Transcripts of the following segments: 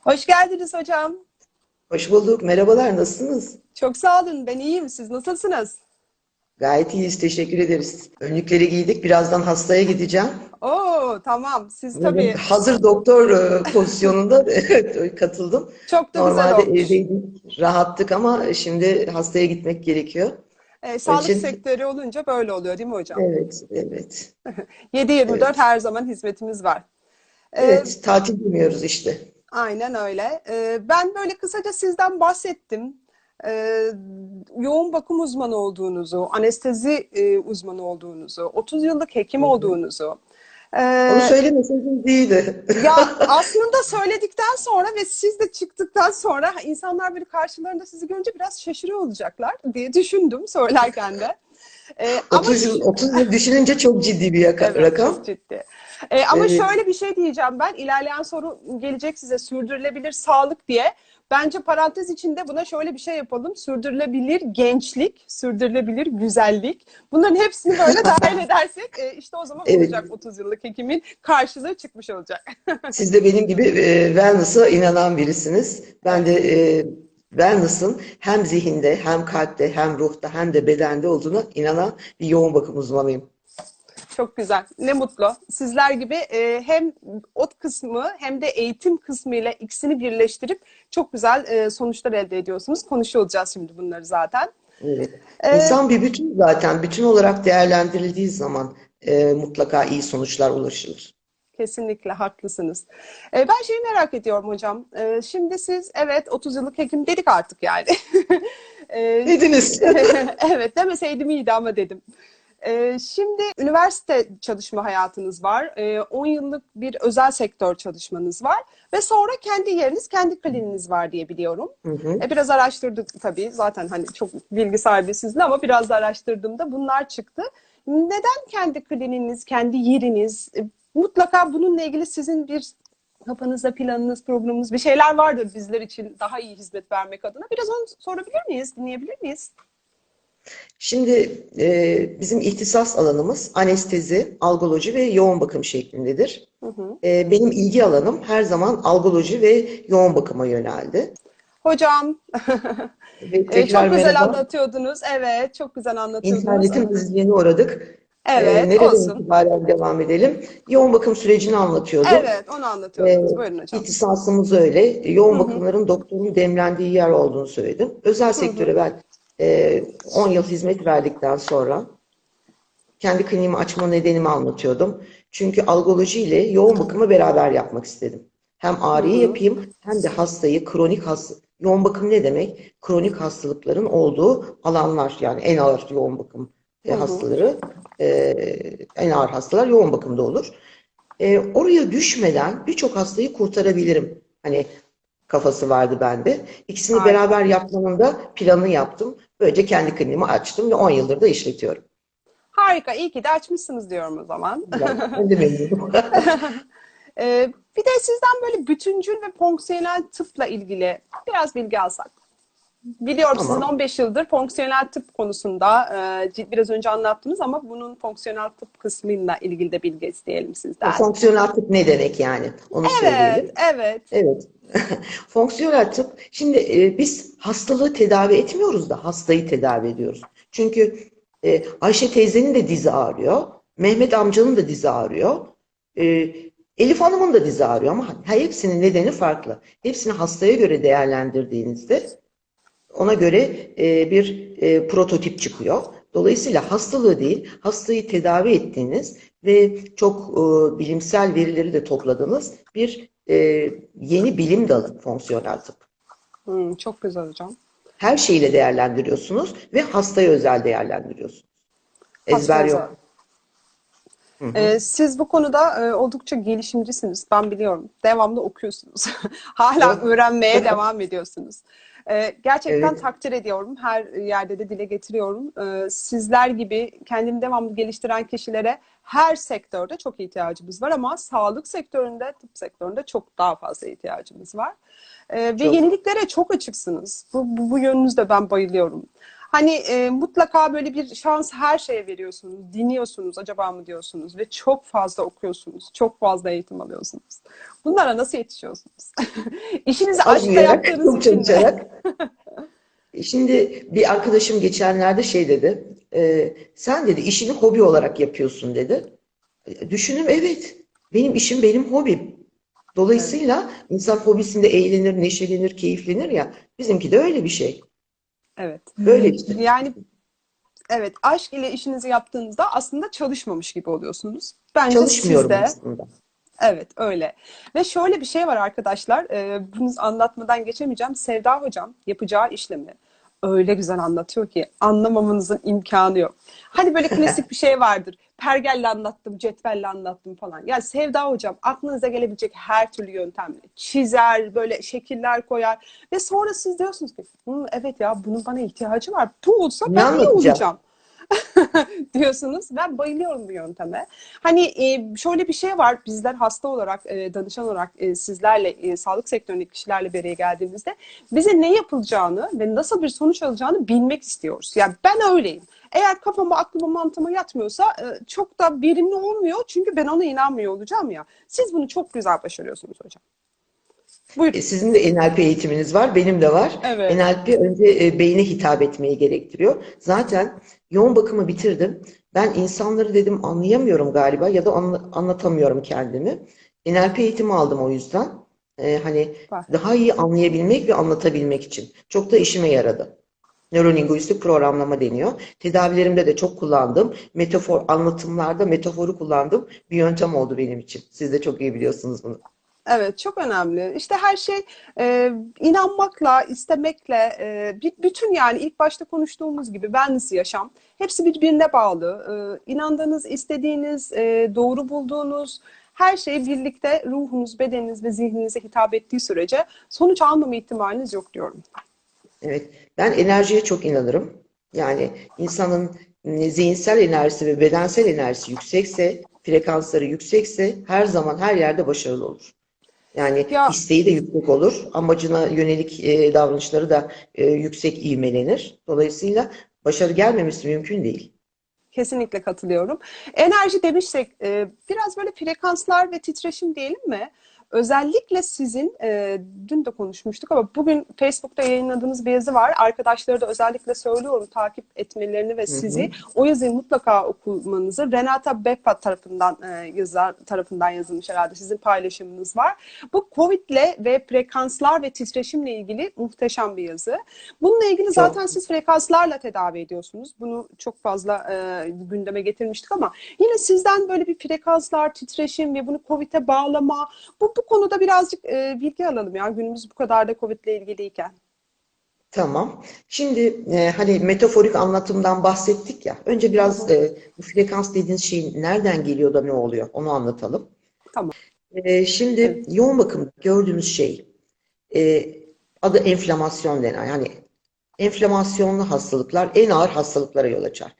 Hoş geldiniz hocam. Hoş bulduk. Merhabalar. Nasılsınız? Çok sağ olun. Ben iyiyim. Siz nasılsınız? Gayet iyiyiz. Teşekkür ederiz. Önlükleri giydik. Birazdan hastaya gideceğim. Oo tamam. Siz Böyle tabii Hazır doktor e, pozisyonunda evet, katıldım. çok da güzel Normalde olmuş. evdeydik, rahattık ama şimdi hastaya gitmek gerekiyor. Ee, sağlık için- sektörü olunca böyle oluyor değil mi hocam? Evet, evet. 7-24 Evet. her zaman hizmetimiz var. Ee, Evet, tatil bilmiyoruz işte. Aynen öyle. Ee, ben böyle kısaca sizden bahsettim. Ee, yoğun bakım uzmanı olduğunuzu, anestezi e, uzmanı olduğunuzu, 30 yıllık hekim olduğunuzu. Ee, Onu söylemeseydiniz iyiydi. Ya aslında söyledikten sonra ve siz de çıktıktan sonra insanlar böyle karşılarında sizi görünce biraz şaşırıyor olacaklar diye düşündüm söylerken de. Ee, ama 30 yıl, 30 yıl düşününce çok ciddi bir yaka- Evet, rakam. çok ciddi. Ee, ama Evet. şöyle bir şey diyeceğim ben. ilerleyen soru gelecek size sürdürülebilir sağlık diye. Bence parantez içinde buna şöyle bir şey yapalım. Sürdürülebilir gençlik, sürdürülebilir güzellik. Bunların hepsini böyle dahil edersek e, işte o zaman Evet. olacak 30 yıllık hekimin karşılığı çıkmış olacak. Siz de benim gibi e, wellness'a inanan birisiniz. Ben de e, wellness'ın hem zihinde, hem kalpte, hem ruhta, hem de bedende olduğuna inanan bir yoğun bakım uzmanıyım. Çok güzel. Ne mutlu. Sizler gibi e, hem ot kısmı hem de eğitim kısmıyla ikisini birleştirip çok güzel e, sonuçlar elde ediyorsunuz. Konuşuyor olacağız şimdi bunları zaten. Evet. Ee, İnsan bir bütün zaten. Bütün olarak değerlendirildiği zaman e, mutlaka iyi sonuçlar ulaşılır. Kesinlikle haklısınız. E, ben şeyi merak ediyorum hocam. E, şimdi siz evet 30 yıllık hekim dedik artık yani. E, Dediniz. evet demeseydim iyiydi ama dedim. E, şimdi üniversite çalışma hayatınız var. E, 10 yıllık bir özel sektör çalışmanız var. Ve sonra kendi yeriniz, kendi kliniğiniz var diye biliyorum. Hı hı. E, biraz araştırdık tabii. Zaten hani çok bilgi sahibi sizin ama biraz da araştırdığımda bunlar çıktı. Neden kendi kliniğiniz, kendi yeriniz? E, Mutlaka bununla ilgili sizin bir kafanızda planınız, programınız bir şeyler vardır bizler için daha iyi hizmet vermek adına. Biraz onu sorabilir miyiz, dinleyebilir miyiz? Şimdi e, bizim ihtisas alanımız anestezi, algoloji ve yoğun bakım şeklindedir. Hı hı. E, benim ilgi alanım her zaman algoloji ve yoğun bakıma yöneldi. Hocam, Ve e, çok güzel merhaba. anlatıyordunuz. Evet, çok güzel anlatıyordunuz. İnternetin hızlığına uğradık. Evet, Ee, nereden olsun. itibaren devam edelim? Yoğun bakım sürecini anlatıyordum. Evet, onu anlatıyordunuz. Ee, Buyurun hocam. İhtisasımız öyle. Yoğun Hı hı. bakımların doktorun demlendiği yer olduğunu söyledim. Özel sektöre ben e, 10 yıl hizmet verdikten sonra kendi kliniğimi açma nedenimi anlatıyordum. Çünkü algoloji ile yoğun bakımı beraber yapmak istedim. Hem ağrıyı yapayım hem de hastayı kronik hasta yoğun bakım ne demek? Kronik hastalıkların olduğu alanlar yani en ağır yoğun bakım e, Hı hı. hastaları e, en ağır hastalar yoğun bakımda olur. E, oraya düşmeden birçok hastayı kurtarabilirim. Hani kafası vardı bende. İkisini Harika. beraber yapmanın da planını yaptım. Böylece kendi kliniğimi açtım ve 10 yıldır da işletiyorum. Harika, iyi ki de açmışsınız diyorum o zaman. Ben de memnunum. Ee, bir de sizden böyle bütüncül ve fonksiyonel tıpla ilgili biraz bilgi alsak. Biliyorum Tamam. sizin 15 yıldır fonksiyonel tıp konusunda e, biraz önce anlattınız ama bunun fonksiyonel tıp kısmıyla ilgili de bilgi isteyelim sizden. Fonksiyonel tıp ne demek yani? Onu Evet, söyleyelim. evet. Evet. Fonksiyonel tıp, şimdi e, biz hastalığı tedavi etmiyoruz da hastayı tedavi ediyoruz. Çünkü e, Ayşe teyzenin de dizi ağrıyor, Mehmet amcanın da dizi ağrıyor, e, Elif Hanım'ın da dizi ağrıyor ama hepsinin nedeni farklı. Hepsini hastaya göre değerlendirdiğinizde ona göre e, bir e, prototip çıkıyor. Dolayısıyla hastalığı değil, hastayı tedavi ettiğiniz ve çok e, bilimsel verileri de topladığınız bir e, yeni bilim dalı fonksiyonel tıp. Hmm, çok güzel hocam. Her şeyiyle değerlendiriyorsunuz ve hastaya özel değerlendiriyorsunuz. Ezber yok. Hı hı. Ee, siz bu konuda e, oldukça gelişimcisiniz. Ben biliyorum. Devamlı okuyorsunuz. Hala öğrenmeye devam ediyorsunuz. Ee, gerçekten Evet. takdir ediyorum. Her yerde de dile getiriyorum. Ee, sizler gibi kendini devamlı geliştiren kişilere her sektörde çok ihtiyacımız var ama sağlık sektöründe, tıp sektöründe çok daha fazla ihtiyacımız var. Ee, ve Çok. yeniliklere çok açıksınız. Bu, bu, bu yönünüzde ben bayılıyorum. Hani e, mutlaka böyle bir şans her şeye veriyorsunuz. Dinliyorsunuz acaba mı diyorsunuz ve çok fazla okuyorsunuz. Çok fazla eğitim alıyorsunuz. Bunlara nasıl yetişiyorsunuz? İşinizi aşkla yaptığınız için de. Şimdi bir arkadaşım geçenlerde şey dedi. e, sen dedi işini hobi olarak yapıyorsun dedi. E, Düşündüm evet. Benim işim benim hobim. Dolayısıyla insan hobisinde eğlenir, neşelenir, keyiflenir ya. Bizimki de öyle bir şey. Evet. Böyle işte. Yani evet aşk ile işinizi yaptığınızda aslında çalışmamış gibi oluyorsunuz. Bence Çalışmıyorum siz de aslında. Evet öyle. Ve şöyle bir şey var arkadaşlar. E, bunu anlatmadan geçemeyeceğim. Sevda hocam yapacağı işlemi öyle güzel anlatıyor ki anlamamanızın imkanı yok. Hani böyle klasik bir şey vardır. Pergelle anlattım, cetvelle anlattım falan. Yani Sevda hocam aklınıza gelebilecek her türlü yöntemle çizer, böyle şekiller koyar ve sonra siz diyorsunuz ki "Hı, evet ya bunun bana ihtiyacı var. Bu olsa Ne ben iyi olacağım diyorsunuz. Ben bayılıyorum bu yönteme. Hani e, şöyle bir şey var. Bizler hasta olarak, e, danışan olarak e, sizlerle, e, sağlık sektöründeki kişilerle bir araya geldiğimizde bize ne yapılacağını ve nasıl bir sonuç alacağını bilmek istiyoruz. Yani ben öyleyim. Eğer kafama, aklıma, mantığıma yatmıyorsa e, çok da verimli olmuyor. Çünkü ben ona inanmıyor olacağım ya. Siz bunu çok güzel başarıyorsunuz hocam. Buyurun. Sizin de NLP eğitiminiz var, benim de var. Evet. NLP önce beyne hitap etmeyi gerektiriyor. Zaten yoğun bakımı bitirdim. Ben insanları dedim anlayamıyorum galiba ya da anla- anlatamıyorum kendimi. NLP eğitimi aldım o yüzden. E, hani Var. daha iyi anlayabilmek ve anlatabilmek için. Çok da işime yaradı. Nörolinguistik programlama deniyor. Tedavilerimde de çok kullandım. Metafor anlatımlarda metaforu kullandım. Bir yöntem oldu benim için. Siz de çok iyi biliyorsunuz bunu. Evet, çok önemli. İşte her şey e, inanmakla, istemekle, e, bütün yani ilk başta konuştuğumuz gibi wellness yaşam, hepsi birbirine bağlı. E, inandığınız, istediğiniz, e, doğru bulduğunuz her şey birlikte ruhunuz, bedeniniz ve zihninize hitap ettiği sürece sonuç almama ihtimaliniz yok diyorum. Evet, ben enerjiye çok inanırım. Yani insanın e, zihinsel enerjisi ve bedensel enerjisi yüksekse, frekansları yüksekse her zaman her yerde başarılı olur. Yani Ya- isteği de yüksek olur, amacına yönelik e, davranışları da e, yüksek ivmelenir. Dolayısıyla başarı gelmemesi mümkün değil. Kesinlikle katılıyorum. Enerji demişsek e, biraz böyle frekanslar ve titreşim diyelim mi? Özellikle sizin, e, dün de konuşmuştuk ama bugün Facebook'ta yayınladığınız bir yazı var. Arkadaşlara da özellikle söylüyorum takip etmelerini ve sizi o yazıyı mutlaka okumanızı. Renata Beffa tarafından e, yazar tarafından yazılmış herhalde sizin paylaşımınız var. Bu Covid'le ve frekanslar ve titreşimle ilgili muhteşem bir yazı. Bununla ilgili zaten siz frekanslarla tedavi ediyorsunuz. Bunu çok fazla e, gündeme getirmiştik ama yine sizden böyle bir frekanslar, titreşim ve bunu Covid'e bağlama, bu, bu konuda birazcık e, bilgi alalım ya günümüz bu kadar da Covid'le ilgiliyken. Tamam. Şimdi e, hani metaforik anlatımdan bahsettik ya. Önce biraz e, bu frekans dediğiniz şeyin nereden geliyor da ne oluyor onu anlatalım. Tamam. E, şimdi Evet. yoğun bakımda gördüğümüz şey e, adı enflamasyon denen yani enflamasyonlu hastalıklar en ağır hastalıklara yol açar.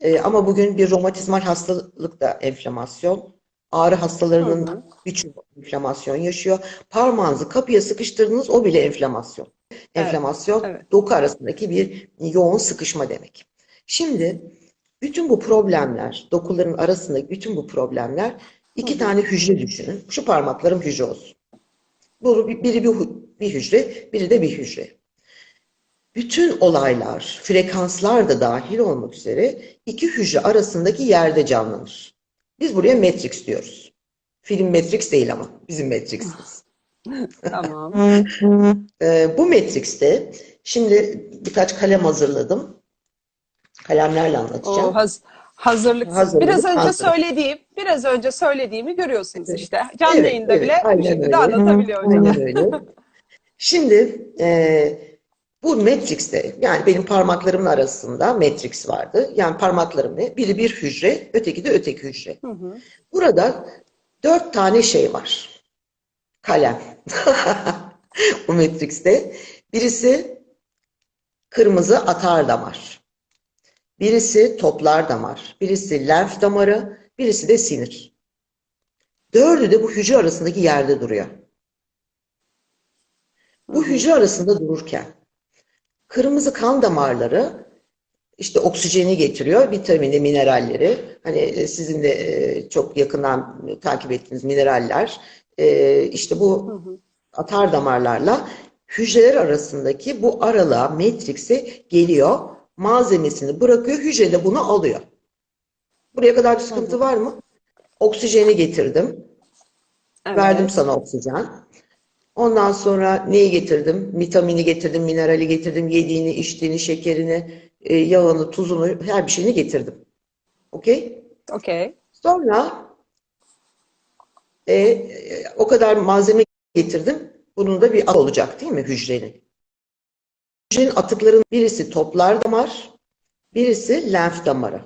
E, ama bugün bir romatizmal hastalık da enflamasyon. Ağrı hastalarının Hı hı. enflamasyon yaşıyor. Parmağınızı kapıya sıkıştırdınız o bile enflamasyon. Evet, Enflamasyon evet. doku arasındaki bir yoğun sıkışma demek. Şimdi bütün bu problemler, dokuların arasındaki bütün bu problemler iki Hı hı. tane hücre düşünün. Şu parmaklarım hücre olsun. Bu biri bir, bir hücre, biri de bir hücre. Bütün olaylar, frekanslar da dahil olmak üzere iki hücre arasındaki yerde canlanır. Biz buraya Matrix diyoruz. Film Matrix değil ama bizim Matrix'imiz. Tamam. Ee, bu Matrix'te şimdi birkaç kalem hazırladım. Kalemlerle anlatacağım. O haz hazırlıksız. Hazırlık, Biraz önce hazırlık. söylediğim, biraz önce söylediğimi görüyorsunuz Evet. işte. Canlı Evet, yayında evet, bile aynen öyle. anlatabiliyor hocam. Aynen öyle. Şimdi e, bu Matrix'te yani benim parmaklarımın arasında Matrix vardı. Yani parmaklarım ne? Biri bir hücre, öteki de öteki hücre. Hı hı. Burada dört tane şey var. Kalem. Bu Matrix'te. Birisi kırmızı atar damar. Birisi toplar damar. Birisi lenf damarı. Birisi de sinir. Dördü de bu hücre arasındaki yerde duruyor. Bu hücre arasında dururken kırmızı kan damarları işte oksijeni getiriyor, vitamini, mineralleri. Hani e, sizin de e, çok yakından takip ettiğiniz mineraller. E, işte bu atar damarlarla hücreler arasındaki bu aralığa, matrix'e geliyor. Malzemesini bırakıyor, hücre de bunu alıyor. Buraya kadar bir sıkıntı var mı? Oksijeni getirdim. Evet. Verdim sana oksijen. Ondan sonra neyi getirdim? Vitamini getirdim, minerali getirdim, yediğini, içtiğini, şekerini, e, yağını, tuzunu, her bir şeyini getirdim. Okey? Okey. Sonra e, e, o kadar malzeme getirdim. Bunun da bir adı olacak değil mi hücrenin? Hücrenin atıkların birisi toplar damar, birisi lenf damarı.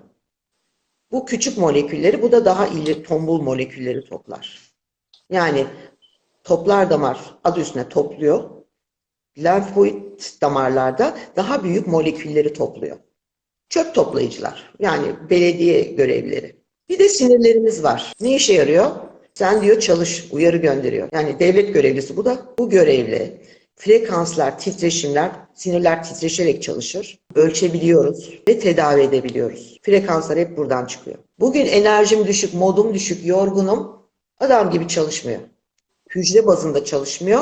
Bu küçük molekülleri, bu da daha iri tombul molekülleri toplar. Yani toplar damar adı üstüne topluyor. Lenfoid damarlarda daha büyük molekülleri topluyor. Çöp toplayıcılar. Yani belediye görevlileri. Bir de sinirlerimiz var. Ne işe yarıyor? Sen diyor çalış, uyarı gönderiyor. Yani devlet görevlisi bu da bu görevli. Frekanslar, titreşimler, sinirler titreşerek çalışır. Ölçebiliyoruz ve tedavi edebiliyoruz. Frekanslar hep buradan çıkıyor. Bugün enerjim düşük, modum düşük, yorgunum. Adam gibi çalışmıyor. Hücre bazında çalışmıyor.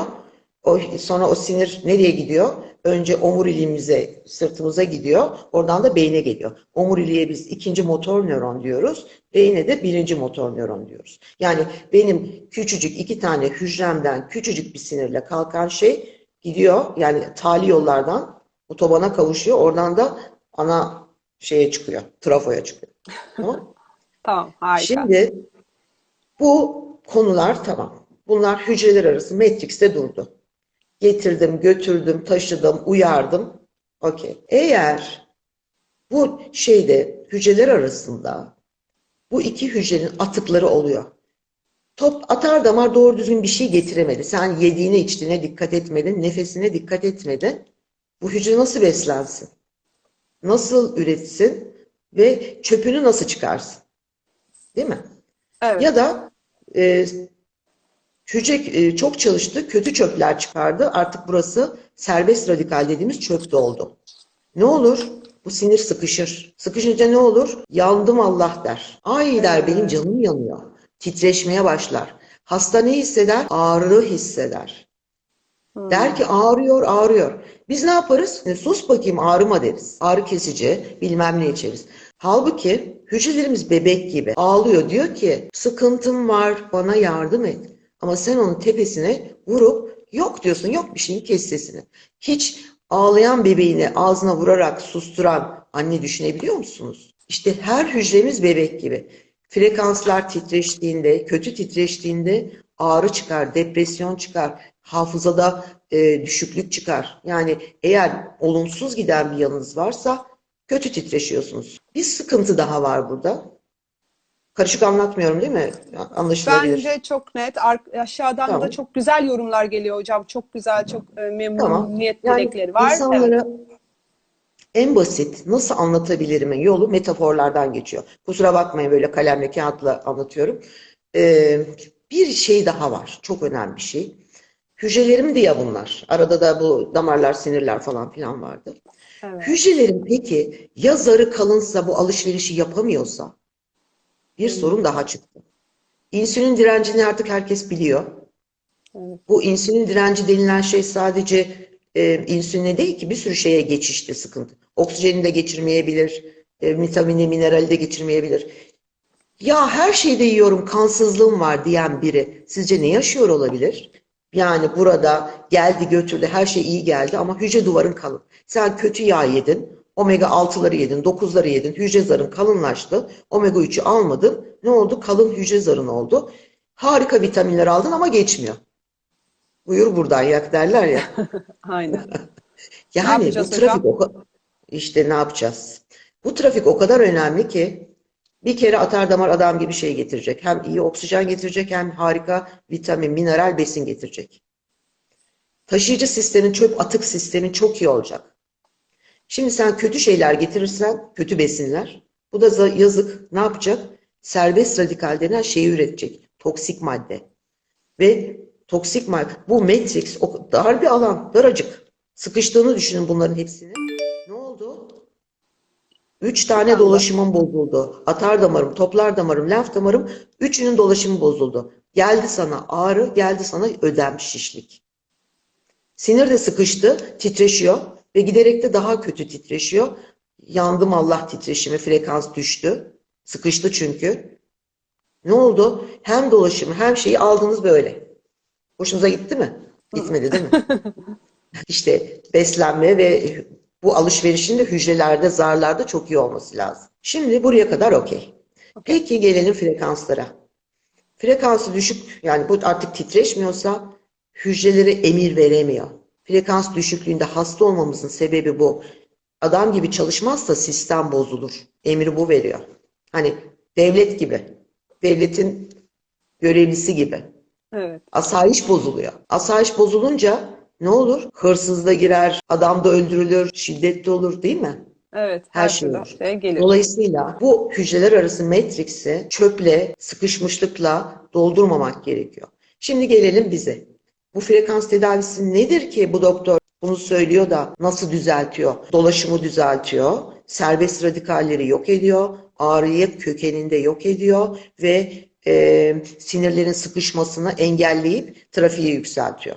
O, sonra o sinir nereye gidiyor? Önce omuriliğimize, sırtımıza gidiyor. Oradan da beyne geliyor. Omuriliğe biz ikinci motor nöron diyoruz. Beyne de birinci motor nöron diyoruz. Yani benim küçücük iki tane hücremden küçücük bir sinirle kalkan şey gidiyor. Yani tali yollardan otobana kavuşuyor. Oradan da ana şeye çıkıyor. Trafoya çıkıyor. Tamam? Tamam. Harika. Şimdi bu konular tamam. Bunlar hücreler arası Matrix'te durdu. Getirdim, götürdüm, taşıdım, uyardım. Okey. Eğer bu şeyde hücreler arasında bu iki hücrenin atıkları oluyor. Top atar damar doğru düzgün bir şey getiremedi. Sen yediğine içtiğine dikkat etmedin, nefesine dikkat etmedin. Bu hücre nasıl beslensin? Nasıl üretsin? Ve çöpünü nasıl çıkarsın? Değil mi? Evet. Ya da e, hücre e, çok çalıştı, kötü çöpler çıkardı. Artık burası serbest radikal dediğimiz çöp oldu. Ne olur? Bu sinir sıkışır. Sıkışınca ne olur? Yandım Allah der. Ay der benim canım yanıyor. Titreşmeye başlar. Hasta ne hisseder? Ağrı hisseder. Hmm. Der ki ağrıyor, ağrıyor. Biz ne yaparız? E, sus bakayım ağrıma deriz. Ağrı kesici bilmem ne içeriz. Halbuki hücrelerimiz bebek gibi ağlıyor. Diyor ki sıkıntım var bana yardım et. Ama sen onun tepesine vurup yok diyorsun. Yok bir şeyin kes sesini. Hiç ağlayan bebeğini ağzına vurarak susturan anne düşünebiliyor musunuz? İşte her hücremiz bebek gibi. Frekanslar titreştiğinde, kötü titreştiğinde ağrı çıkar, depresyon çıkar, hafızada e, düşüklük çıkar. Yani eğer olumsuz giden bir yanınız varsa kötü titreşiyorsunuz. Bir sıkıntı daha var burada. Karışık anlatmıyorum değil mi? Anlaşılabilir. Bence çok net. Ar- aşağıdan Tamam. da çok güzel yorumlar geliyor hocam. Çok güzel, çok e, memnuniyet Yani dilekleri var. Evet. insanlara en basit nasıl anlatabilirimin yolu metaforlardan geçiyor. Kusura bakmayın böyle kalemle kağıtla anlatıyorum. Ee, bir şey daha var. Çok önemli bir şey. Hücrelerim diye bunlar. Arada da bu damarlar, sinirler falan filan vardı. Evet. Hücrelerin peki ya zarı kalınsa bu alışverişi yapamıyorsa bir sorun daha çıktı. İnsülin direncini artık herkes biliyor. Bu insülin direnci denilen şey sadece e, insüline değil ki bir sürü şeye geçişti sıkıntı. Oksijeni de geçirmeyebilir, e, vitamini, minerali de geçirmeyebilir. Ya her şeyde yiyorum, kansızlığım var diyen biri sizce ne yaşıyor olabilir? Yani burada geldi götürdü, her şey iyi geldi ama hücre duvarın kalın. Sen kötü yağ yedin, omega 6'ları yedin, 9'ları yedin, hücre zarın kalınlaştı, omega 3'ü almadın. Ne oldu? Kalın hücre zarın oldu. Harika vitaminler aldın ama geçmiyor. Buyur buradan yak derler ya. Aynen. Yani bu trafik hocam? o işte ne yapacağız? Bu trafik o kadar önemli ki bir kere atar damar adam gibi şey getirecek. Hem iyi oksijen getirecek hem harika vitamin, mineral besin getirecek. Taşıyıcı sistemin, çöp atık sistemin çok iyi olacak. Şimdi sen kötü şeyler getirirsen, kötü besinler, bu da yazık ne yapacak? Serbest radikal denen şeyi üretecek. Toksik madde. Ve toksik madde, bu matrix o dar bir alan, daracık. Sıkıştığını düşünün bunların hepsini. Ne oldu? Üç tane dolaşımım bozuldu. Atar damarım, toplar damarım, lenf damarım, üçünün dolaşımı bozuldu. Geldi sana ağrı, geldi sana ödem şişlik. Sinir de sıkıştı, titreşiyor ve giderek de daha kötü titreşiyor. Yandım Allah titreşimi, frekans düştü. Sıkıştı çünkü. Ne oldu? Hem dolaşımı hem şeyi aldınız böyle. Hoşunuza gitti mi? Gitmedi değil mi? İşte beslenme ve bu alışverişin de hücrelerde, zarlarda çok iyi olması lazım. Şimdi buraya kadar okey. Peki gelelim frekanslara. Frekansı düşük, yani bu artık titreşmiyorsa hücrelere emir veremiyor. Frekans düşüklüğünde hasta olmamızın sebebi bu. Adam gibi çalışmazsa sistem bozulur. Emri bu veriyor. Hani devlet gibi. Devletin görevlisi gibi. Evet. Asayiş bozuluyor. Asayiş bozulunca ne olur? Hırsız da girer, adam da öldürülür, şiddet de olur değil mi? Evet. Her şey türlü olur. şey gelir. Dolayısıyla bu hücreler arası matriksi çöple, sıkışmışlıkla doldurmamak gerekiyor. Şimdi gelelim bize. Bu frekans tedavisi nedir ki bu doktor bunu söylüyor da nasıl düzeltiyor? Dolaşımı düzeltiyor, serbest radikalleri yok ediyor, ağrıyı kökeninde yok ediyor ve e, sinirlerin sıkışmasını engelleyip trafiği yükseltiyor.